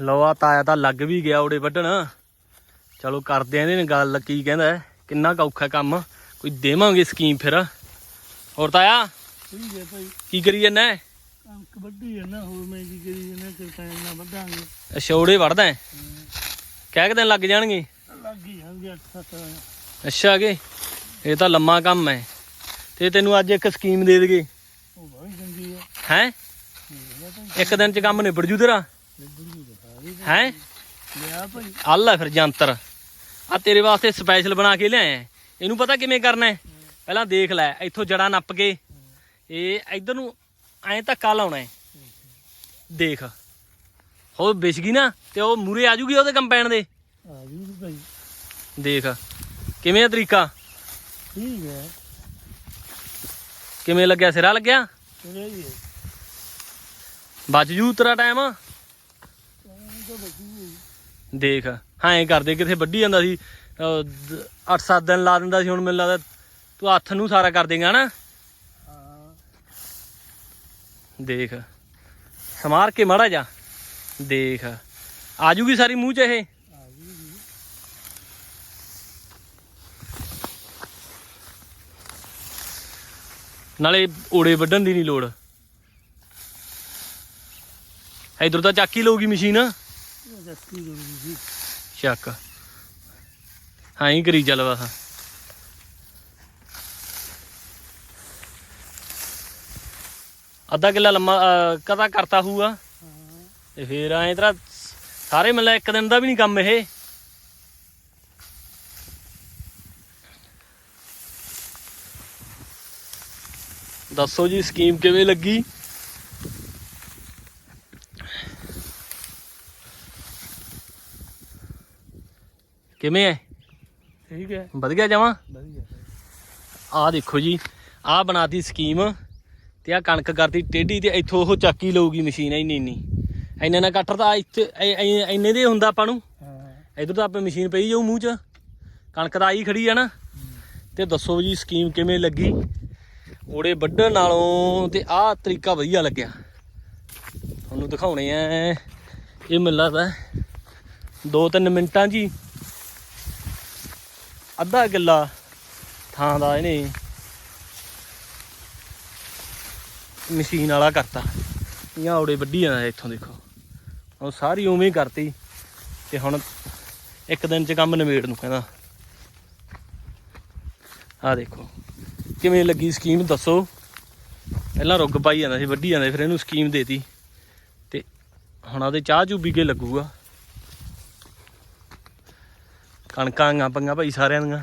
ਲਓ ਆ ਤਾਇਆ ਤਾਂ ਲੱਗ ਵੀ ਗਿਆ ਉਹਦੇ ਵੱਢਣ। ਚਲੋ ਕਰਦੇ ਆਂ ਇਹਦੇ ਨਾਲ ਗੱਲ ਕੀ ਕਹਿੰਦਾ ਕਿੰਨਾ ਕੁ ਔਖਾ ਕੰਮ। ਕੋਈ ਦੇਵਾਂਗੇ ਸਕੀਮ ਫਿਰ। ਹੋਰ ਤਾਇਆ? ਠੀਕ ਹੈ ਭਾਈ। ਕੀ ਕਰੀ ਜਾਂਦਾ ਕਬੱਡੀ ਹੈ ਨਾ ਹੋਰ ਮੈਂ ਕੀ ਕਰੀ ਜਨਾ ਤੇ ਟਾਈਮ ਨਾਲ ਵੱਢਾਂਗੇ। ਅੱਛਾ ਉਹਦੇ ਵੜਦਾ ਹੈ? ਕਹਿ ਕਿ ਦਿਨ ਲੱਗ ਜਾਣਗੇ? ਲੱਗ ਹੀ ਜਾਂਦੇ 8-7 ਅੱਛਾ ਕਿ ਇਹ ਤਾਂ ਲੰਮਾ ਕੰਮ ਹੈ। ਤੇ ਤੈਨੂੰ ਅੱਜ ਇੱਕ ਸਕੀਮ ਦੇ ਦੇਗੇ। ਉਹ ਬਹੁਤ ਚੰਗੀ ਹੈ। ਹੈ? ਇੱਕ ਦਿਨ ਚ ਕੰਮ ਨਿਬੜ ਜੂ ਤੇਰਾ। ਹੈ? ਲਿਆ ਭਾਈ। ਆਹ ਲੈ ਫਿਰ ਜੰਤਰ। ਆ ਤੇਰੇ ਵਾਸਤੇ ਸਪੈਸ਼ਲ ਬਣਾ ਕੇ ਲਿਆਇਆ ਇਹਨੂੰ ਪਤਾ ਕਿਵੇਂ ਕਰਨਾ ਹੈ? ਪਹਿਲਾਂ ਦੇਖ ਲੈ ਇੱਥੋਂ ਜੜਾਂ ਨੱਪ ਕੇ। ਇਹ ਇਧਰ ਨੂੰ ਐਂ ਧੱਕਾ ਲਾਉਣਾ ਹੈ। ਦੇਖ। ਹੋ ਵਿਛ ਗਈ ਨਾ ਤੇ ਉਹ ਮੂਰੇ ਆ ਜੂਗੀ ਉਹਦੇ ਕੰਪੈਨ ਦੇ। ਆ ਜੀ ਭਾਈ। ਦੇਖ। ਕਿਵੇਂ ਆ ਤਰੀਕਾ? ਠੀਕ ਹੈ। ਕਿਵੇਂ ਲੱਗਿਆ? ਸਿਰਾ ਲੱਗਿਆ? ਬਚ ਜੂ ਤੇਰਾ ਟਾਈਮ ਦੇਖ ਹਾਂ ਐਂ ਕਰਦੇ ਕਿਥੇ ਵੱਢੀ ਜਾਂਦਾ ਸੀ 8-7 ਦਿਨ ਲਾ ਦਿੰਦਾ ਸੀ ਹੁਣ ਮੈਨੂੰ ਲੱਗਦਾ ਤੂੰ ਹੱਥ ਨੂੰ ਸਾਰਾ ਕਰ ਦੇਗਾ ਨਾ ਦੇਖ ਸਮਾਰ ਕੇ ਮਾੜਾ ਜਾ ਦੇਖ ਆ ਜੂਗੀ ਸਾਰੀ ਮੂੰਹ ਚ ਇਹ? ਨਾਲੇ ਓੜੇ ਵੱਢਣ ਦੀ ਨਹੀਂ ਲੋੜ। ਇਧਰ ਤਾਂ ਚੱਕ ਹੀ ਲਊਗੀ ਮਸ਼ੀਨ। ਇਹ ਗਈ ਜੀ ਚੱਕ ਹਾਂ ਹੀ ਕਰੀ ਚੱਲ ਬਸ। ਅੱਧਾ ਕਿੱਲਾ ਲੰਮਾ ਅਹ, ਕਦਾ ਕਰਤਾ ਹੋਊਗਾ। ਹਾਂ ਤੇ ਫੇਰ ਐਂ ਤੇਰਾ ਸਾਰੇ ਮਿਲਾ ਇੱਕ ਦਿਨ ਦਾ ਵੀ ਨਹੀਂ ਕੰਮ ਇਹ। ਦੱਸੋ ਜੀ ਸਕੀਮ ਕਿਵੇਂ ਲੱਗੀ? ਕਿਵੇਂ ਹੈ ਠੀਕ ਹੈ ਵਧ ਗਿਆ ਜਾਵਾਂ? ਵਧੀਆ। ਆਹ ਦੇਖੋ ਜੀ ਆਹ ਬਣਾਤੀ ਸਕੀਮ ਤੇ ਆਹ ਕਣਕ ਕਰਤੀ ਟੇਢੀ ਤੇ ਇੱਥੋਂ ਉਹ ਚੱਕੀ ਲਊਗੀ ਮਸ਼ੀਨ ਇੰਨੀ ਇੰਨੀ। ਇੰਨੇ ਨਾ ਕੱਟਰ ਤਾਂ ਇੱਥੇ ਐ- ਐ- ਇੰਨੇ ਦੇ ਹੁੰਦਾ ਆਪਾਂ ਨੂੰ। ਇਧਰ ਤਾਂ ਆਪੇ ਮਸ਼ੀਨ ਪਈ ਜਾਊ ਮੂੰਹ 'ਚ। ਕਣਕ ਤਾਂ ਆਈ ਖੜੀ ਆ ਨਾ। ਤੇ ਦੱਸੋ ਜੀ ਸਕੀਮ ਕਿਵੇਂ ਲੱਗੀ? ਓੜੇ ਵੱਢਣ ਨਾਲੋਂ ਤੇ ਆਹ ਤਰੀਕਾ ਵਧੀਆ ਲੱਗਿਆ। ਤੁਹਾਨੂੰ ਦਿਖਾਉਣੇ ਆ ਇਹ ਮੈਨੂੰ ਲੱਗਦਾ ਦੋ ਤਿੰਨ ਮਿੰਟਾਂ 'ਚ ਹੀ ਅੱਧਾ ਕਿੱਲਾ ਥਾਂ ਦਾ ਇਹਨੇ ਮਸ਼ੀਨ ਵਾਲਾ ਕਰਤਾ। ਜਾਂ ਓੜੇ ਵੱਢੀ ਜਾਂਦਾ ਇੱਥੋਂ ਦੇਖੋ। ਉਹ ਸਾਰੀ ਉਵੇਂ ਹੀ ਕਰਤੀ ਤੇ ਹੁਣ ਇੱਕ ਦਿਨ ਚ ਕੰਮ ਨਿਬੇੜ ਨੂੰ ਕਹਿੰਦਾ। ਆ ਦੇਖੋ, ਕਿਵੇਂ ਲੱਗੀ ਸਕੀਮ ਦੱਸੋ। ਪਹਿਲਾਂ ਰੁੱਗ ਪਾਈ ਜਾਂਦਾ ਸੀ, ਵੱਢੀ ਜਾਂਦਾ ਫਿਰ ਇਹਨੂੰ ਸਕੀਮ ਦੇਤੀ। ਤੇ ਹੁਣ ਉਹਦੇ ਚਾਹ ਚੂ ਪੀ ਕੇ ਲੱਗੂਗਾ। ਕਣਕਾਂ ਆਈਆਂ ਪੰਗਾ ਭਾਈ ਸਾਰਿਆਂ ਦੀਆਂ।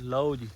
ਲਓ ਜੀ।